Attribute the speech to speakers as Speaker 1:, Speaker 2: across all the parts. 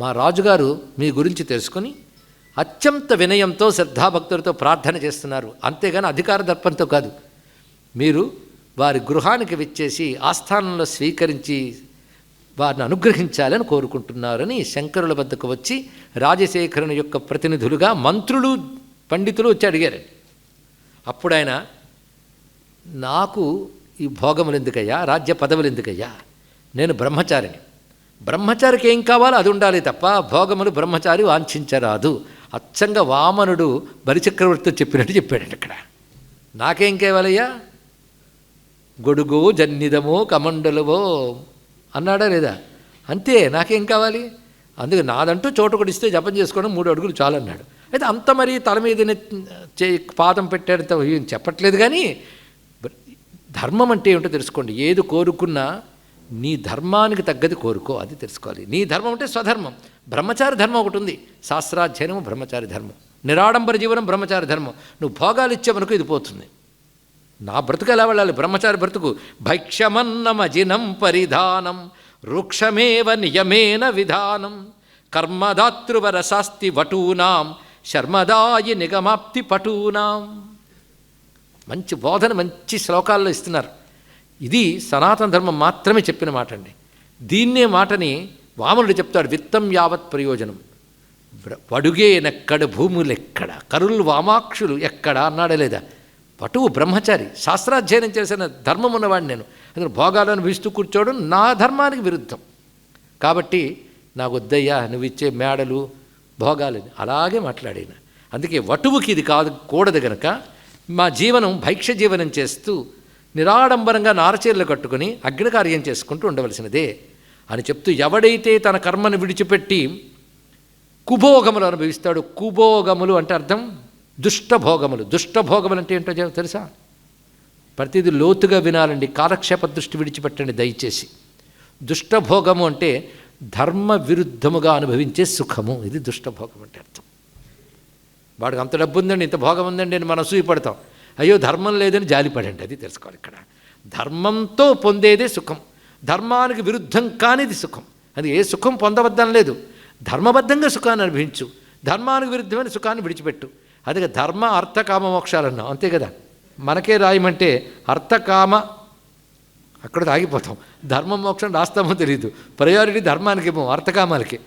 Speaker 1: మా రాజుగారు మీ గురించి తెలుసుకొని అత్యంత వినయంతో శ్రద్ధాభక్తులతో ప్రార్థన చేస్తున్నారు. అంతేగాని అధికార దర్పంతో కాదు. మీరు వారి గృహానికి విచ్చేసి ఆస్థానంలో స్వీకరించి వారిని అనుగ్రహించాలని కోరుకుంటున్నారని శంకరుల వద్దకు వచ్చి రాజశేఖరుని యొక్క ప్రతినిధులుగా మంత్రులు పండితులు వచ్చి అడిగారండి. అప్పుడు ఆయన నాకు ఈ భోగములు ఎందుకయ్యా? రాజ్య పదవులు ఎందుకయ్యా? నేను బ్రహ్మచారిని. బ్రహ్మచారికి ఏం కావాలో అది ఉండాలి తప్ప భోగములు బ్రహ్మచారి వాంఛించరాదు. అచ్చంగా వామనుడు బలిచక్రవర్తితో చెప్పినట్టు చెప్పాడండి ఇక్కడ. నాకేం కావాలయ్యా? గొడుగు జన్నిదమో కమండలవో అన్నాడా లేదా? అంతే నాకేం కావాలి? అందుకే నాదంటూ చోట కొడిస్తే ఇస్తే జపం చేసుకోవడం మూడు అడుగులు చాలన్నాడు. అయితే అంత మరి తల మీదనే చే పాదం పెట్టాడంత ఏం చెప్పట్లేదు కానీ ధర్మం అంటే ఏమిటో తెలుసుకోండి. ఏది కోరుకున్నా నీ ధర్మానికి తగ్గది కోరుకో అది తెలుసుకోవాలి. నీ ధర్మం అంటే స్వధర్మం. బ్రహ్మచారి ధర్మం ఒకటి ఉంది. శాస్త్రాధ్యయనం బ్రహ్మచారి ధర్మం. నిరాడంబర జీవనం బ్రహ్మచారి ధర్మం. నువ్వు భోగాలు ఇచ్చేవనుకు ఇది పోతుంది. నా బ్రతుకు ఎలా వెళ్ళాలి? బ్రహ్మచారి బ్రతుకు. భైక్షమన్నమజినం పరిధానం. వృక్షమేవ నియమేన విధానం. కర్మదాతృవరశాస్తి వటూనాం. శర్మదాయి నిగమాప్తి పటూనాం. మంచి బోధన మంచి శ్లోకాల్లో ఇస్తున్నారు. ఇది సనాతన ధర్మం మాత్రమే చెప్పిన మాట అండి దీన్నే మాటని వామనుడు చెప్తాడు విత్తం యావత్ ప్రయోజనం. వడుగేనెక్కడ భూములెక్కడ? కరులు వామాక్షులు ఎక్కడ? అన్నాడే లేదా? పటువు బ్రహ్మచారి శాస్త్రాధ్యయనం చేసిన ధర్మం ఉన్నవాడిని నేను. అందులో భోగాలను అనుభవిస్తూ కూర్చోవడం నా ధర్మానికి విరుద్ధం. కాబట్టి నాకు వద్దయ్యా నువ్వు ఇచ్చే మేడలు భోగాలు అలాగే మాట్లాడిన. అందుకే వటువుకి ఇది కాదు కూడదు గనక. మా జీవనం భైక్ష జీవనం చేస్తూ నిరాడంబరంగా నారచీరలు కట్టుకుని అగ్నికార్యం చేసుకుంటూ ఉండవలసినదే అని చెప్తూ ఎవడైతే తన కర్మను విడిచిపెట్టి కుభోగములు అనుభవిస్తాడు కుభోగములు అంటే అర్థం దుష్టభోగములు. దుష్టభోగములు అంటే ఏంటో తెలుసా? ప్రతిదీ లోతుగా వినాలండి. కాలక్షేప దృష్టి విడిచిపెట్టండి దయచేసి. దుష్టభోగము అంటే ధర్మ విరుద్ధముగా అనుభవించే సుఖము. ఇది దుష్టభోగం అంటే అర్థం. వాడికి అంత డబ్బు ఉందండి ఇంత భోగం ఉందండి అని మనం అసూయపడతాం. అయ్యో ధర్మం లేదని జాలిపడండి అది తెలుసుకోవాలి ఇక్కడ. ధర్మంతో పొందేదే సుఖం. ధర్మానికి విరుద్ధం కానిది సుఖం. అది ఏ సుఖం పొందవద్దని లేదు. ధర్మబద్ధంగా సుఖాన్ని అనుభవించు. ధర్మానికి విరుద్ధమైన సుఖాన్ని విడిచిపెట్టు. అదే ధర్మ అర్థకామ మోక్షాలు అన్నాం అంతే కదా? మనకే రాయమంటే అర్థకామ అక్కడ ఆగిపోతాం. ధర్మ మోక్షం రాస్తామో తెలియదు ప్రయారిటీ ధర్మానికేమో అర్థకామాలకి.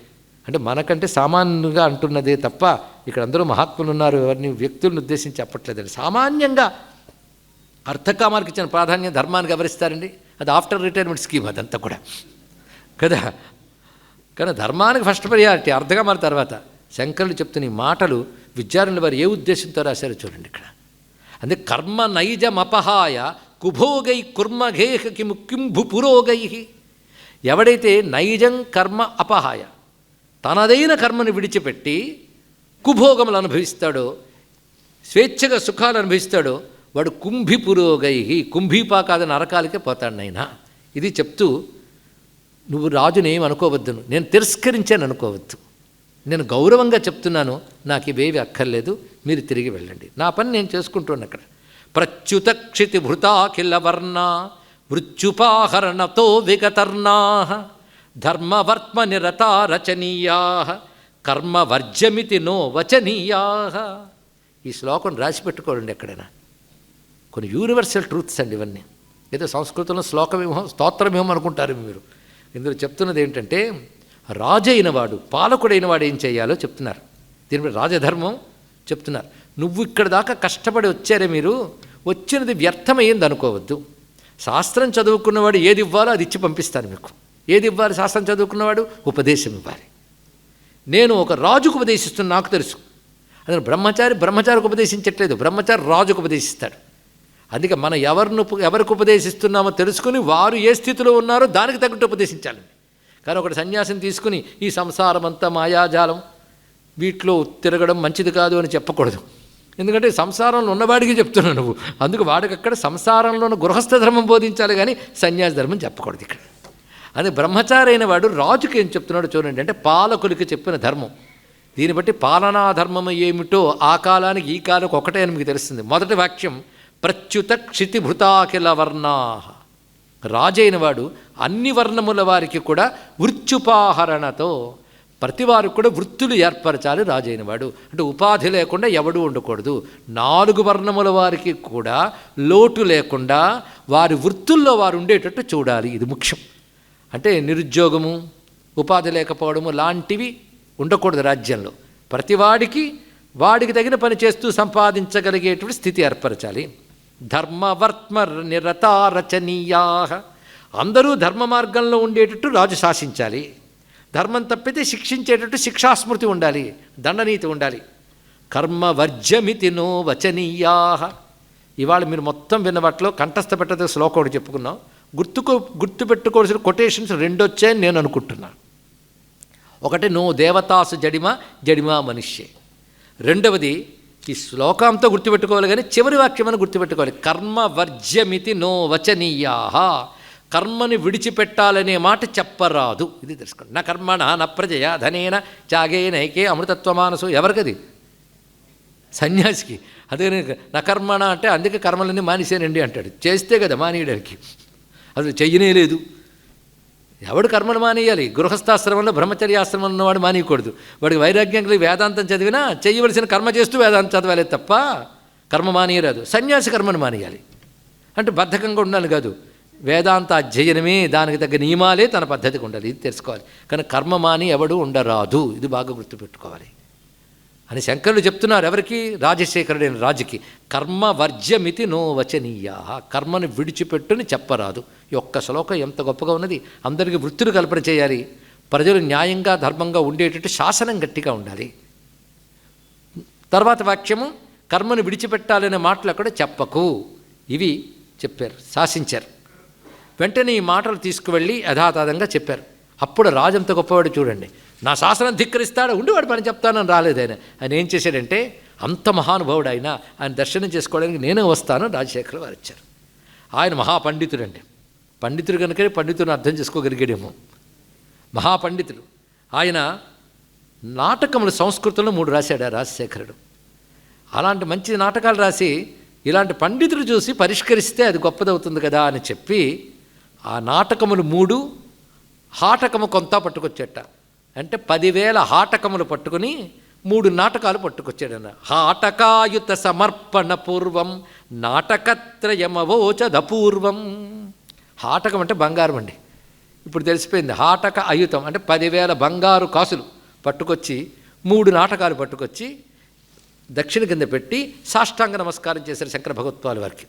Speaker 1: అంటే మనకంటే సామాన్యంగా అంటున్నదే తప్ప ఇక్కడ అందరూ మహాత్ములు ఉన్నారు ఎవరిని వ్యక్తులను ఉద్దేశించి చెప్పట్లేదండి. సామాన్యంగా అర్థకామాలకు ఇచ్చిన ప్రాధాన్యం ధర్మానికి ఎవరిస్తారండి? అది ఆఫ్టర్ రిటైర్మెంట్ స్కీమ్ అదంతా కూడా. కదా? కానీ ధర్మానికి ఫస్ట్ ప్రియారిటీ అర్థకామాల తర్వాత. శంకరులు చెప్తున్న ఈ మాటలు విద్యార్థుల వారు ఏ ఉద్దేశంతో రాశారో చూడండి ఇక్కడ. అందుకే కర్మ నైజమపహాయ కుభోగై కుర్మఘేహకి కిము కింభు పురోగై. ఎవడైతే నైజం కర్మ అపహాయ తనదైన కర్మను విడిచిపెట్టి కుభోగములు అనుభవిస్తాడో స్వేచ్ఛగా సుఖాలు అనుభవిస్తాడో వాడు కుంభి పురోగై కుంభీపాకాద నరకాలకే పోతాడు నాయనా. ఇది చెప్తూ నువ్వు రాజుని అనుకోవద్దును. నేను తిరస్కరించాను అనుకోవద్దు. నేను గౌరవంగా చెప్తున్నాను. నాకు ఇవేవి అక్కర్లేదు. మీరు తిరిగి వెళ్ళండి. నా పని నేను చేసుకుంటున్నాను అక్కడ. ప్రచ్యుత క్షితి భృతాఖిల వర్ణ మృత్యుపాహరణతో విగతర్ణా. ధర్మవర్త్మ నిరతా రచనీయా కర్మవర్జమితి నో వచనీయా ఈ శ్లోకం రాసి పెట్టుకోండి ఎక్కడైనా. కొన్ని యూనివర్సల్ ట్రూత్స్ అండి ఇవన్నీ. ఏదో సంస్కృతంలో శ్లోకమేమో స్తోత్రమేమో అనుకుంటారు మీరు. ఇందులో చెప్తున్నది ఏంటంటే రాజు అయిన వాడు పాలకుడైన వాడు ఏం చేయాలో చెప్తున్నారు. దీనిపై రాజధర్మం చెప్తున్నారు. నువ్వు ఇక్కడ దాకా కష్టపడి వచ్చారే మీరు వచ్చినది వ్యర్థమైంది అనుకోవద్దు శాస్త్రం చదువుకున్నవాడు ఏది ఇవ్వాలో అది ఇచ్చి పంపిస్తాను మీకు. ఏది ఇవ్వాలి? శాస్త్రం చదువుకున్నవాడు ఉపదేశం ఇవ్వాలి. నేను ఒక రాజుకు ఉపదేశిస్తున్న నాకు తెలుసు. అతను బ్రహ్మచారి బ్రహ్మచారికి ఉపదేశించట్లేదు. బ్రహ్మచారి రాజుకు ఉపదేశిస్తాడు. అందుకే మనం ఎవరిని ఎవరికి ఉపదేశిస్తున్నామో తెలుసుకుని వారు ఏ స్థితిలో ఉన్నారో దానికి తగ్గట్టు ఉపదేశించాలండి కానీ ఒకటి సన్యాసం తీసుకుని ఈ సంసారం అంతా మాయాజాలం వీటిలో తిరగడం మంచిది కాదు అని చెప్పకూడదు. ఎందుకంటే సంసారంలో ఉన్నవాడికి చెప్తున్నావు నువ్వు. అందుకు వాడికి అక్కడ సంసారంలో ఉన్న గృహస్థ ధర్మం బోధించాలి కానీ సన్యాసి ధర్మం చెప్పకూడదు ఇక్కడ. అని బ్రహ్మచారి అయిన వాడు రాజుకి ఏం చెప్తున్నాడు చూడండి. అంటే పాలకులకి చెప్పిన ధర్మం. దీన్ని బట్టి పాలనా ధర్మం ఏమిటో ఆ కాలానికి ఈ కాలకు ఒకటే అని మీకు తెలుస్తుంది. మొదటి వాక్యం ప్రత్యుత క్షితిభృతాఖిల వర్ణా రాజైన వాడు అన్ని వర్ణముల వారికి కూడా వృత్యుపాహరణతో ప్రతివారు కూడా వృత్తులు ఏర్పరచాలి రాజైన వాడు అంటే ఉపాధి లేకుండా ఎవడు ఉండకూడదు. నాలుగు వర్ణముల వారికి కూడా లోటు లేకుండా వారి వృత్తుల్లో వారు ఉండేటట్టు చూడాలి. ఇది ముఖ్యం. అంటే నిరుద్యోగము ఉపాధి లేకపోవడము లాంటివి ఉండకూడదు రాజ్యంలో. ప్రతివాడికి వాడికి తగిన పని చేస్తూ సంపాదించగలిగేటువంటి స్థితి ఏర్పరచాలి. ధర్మవర్త్మ నిరతారచనీయా అందరూ ధర్మ మార్గంలో ఉండేటట్టు రాజు శాసించాలి. ధర్మం తప్పితే శిక్షించేటట్టు శిక్షాస్మృతి ఉండాలి దండనీతి ఉండాలి. కర్మవర్జమితి నో వచనీయా. ఇవాళ మీరు మొత్తం విన్న వాటిలో కంఠస్థ పెట్టదో శ్లోకం ఒకటి చెప్పుకున్నాం. గుర్తుకు గుర్తుపెట్టుకోవాల్సిన కొటేషన్స్ రెండు వచ్చాయని నేను అనుకుంటున్నాను ఒకటి నో దేవతాసు జడిమ జడిమా మనిషే. రెండవది ఈ శ్లోకంతో గుర్తుపెట్టుకోవాలి కానీ చివరి వాక్యమని గుర్తుపెట్టుకోవాలి. కర్మ వర్జ్యమితి నో వచనీయా కర్మని విడిచిపెట్టాలనే మాట చెప్పరాదు. ఇది తెలుసుకోండి. నా కర్మణ నా ప్రజయ ధనేన చాగే నైకే అమృతత్వమానసు ఎవరికది? సన్యాసికి. అదే నా కర్మణ అంటే అందుకే కర్మలన్నీ మానేసేనండి అంటాడు. చేస్తే కదా మానేయడానికి. అసలు చెయ్యనే లేదు. ఎవడు కర్మను మానేయాలి? గృహస్థాశ్రమంలో బ్రహ్మచర్యాశ్రమం ఉన్నవాడు మానేయకూడదు. వాడికి వైరాగ్యం కలిగి వేదాంతం చదివినా చేయవలసిన కర్మ చేస్తూ వేదాంతం చదవాలి తప్ప కర్మ మానేయరాదు. సన్యాసి కర్మను మానేయాలి. అంటే బద్ధకంగా ఉండాలి కాదు. వేదాంత అధ్యయనమే దానికి తగ్గ నియమాలే తన పద్ధతికి ఉండాలి. ఇది తెలుసుకోవాలి. కానీ కర్మ మాని ఎవడు ఉండరాదు. ఇది బాగా గుర్తుపెట్టుకోవాలి. అని శంకరులు చెప్తున్నారు. ఎవరికి? రాజశేఖరుడైన రాజుకి. కర్మ వర్జ్యమితి నో వచనీయా. కర్మను విడిచిపెట్టుని చెప్పరాదు. ఈ ఒక్క శ్లోకం ఎంత గొప్పగా ఉన్నది. అందరికీ వృత్తులు కల్పన చేయాలి. ప్రజలు న్యాయంగా ధర్మంగా ఉండేటట్టు శాసనం గట్టిగా ఉండాలి. తర్వాత వాక్యము కర్మను విడిచిపెట్టాలనే మాటలు అక్కడ చెప్పకు. ఇవి చెప్పారు శాసించారు. వెంటనే ఈ మాటలు తీసుకువెళ్ళి యథాతథంగా చెప్పారు. అప్పుడు రాజంత గొప్పవాడు చూడండి. నా శాసనం ధిక్కరిస్తాడు ఉండేవాడు పని చెప్తానని రాలేదు ఆయన. ఆయన ఏం చేశాడంటే అంత మహానుభావుడు ఆయన ఆయన దర్శనం చేసుకోవడానికి నేనే వస్తాను రాజశేఖర్ వారు ఇచ్చారు ఆయన మహాపండితుడండి. పండితుడు కనుకనే పండితుడిని అర్థం చేసుకోగలిగాడేమో. మహాపండితుడు. ఆయన నాటకములు సంస్కృతంలో మూడు రాశాడు ఆ రాజశేఖరుడు. అలాంటి మంచి నాటకాలు రాసి ఇలాంటి పండితులు చూసి పరిష్కరిస్తే అది గొప్పదవుతుంది కదా అని చెప్పి ఆ నాటకములు మూడు హాటకము కొంత పట్టుకొచ్చేట. అంటే పదివేల హాటకములు పట్టుకుని మూడు నాటకాలు పట్టుకొచ్చాడన్న. హాటకాయుత సమర్పణ పూర్వం నాటకత్రయమవోచదపూర్వం. హాటకం అంటే బంగారం అండి. ఇప్పుడు తెలిసిపోయింది హాటక అయుతం అంటే పదివేల బంగారు కాసులు పట్టుకొచ్చి మూడు నాటకాలు పట్టుకొచ్చి దక్షిణ కింద పెట్టి సాష్టాంగ నమస్కారం చేశారు శంకర భగవత్వాల వారికి.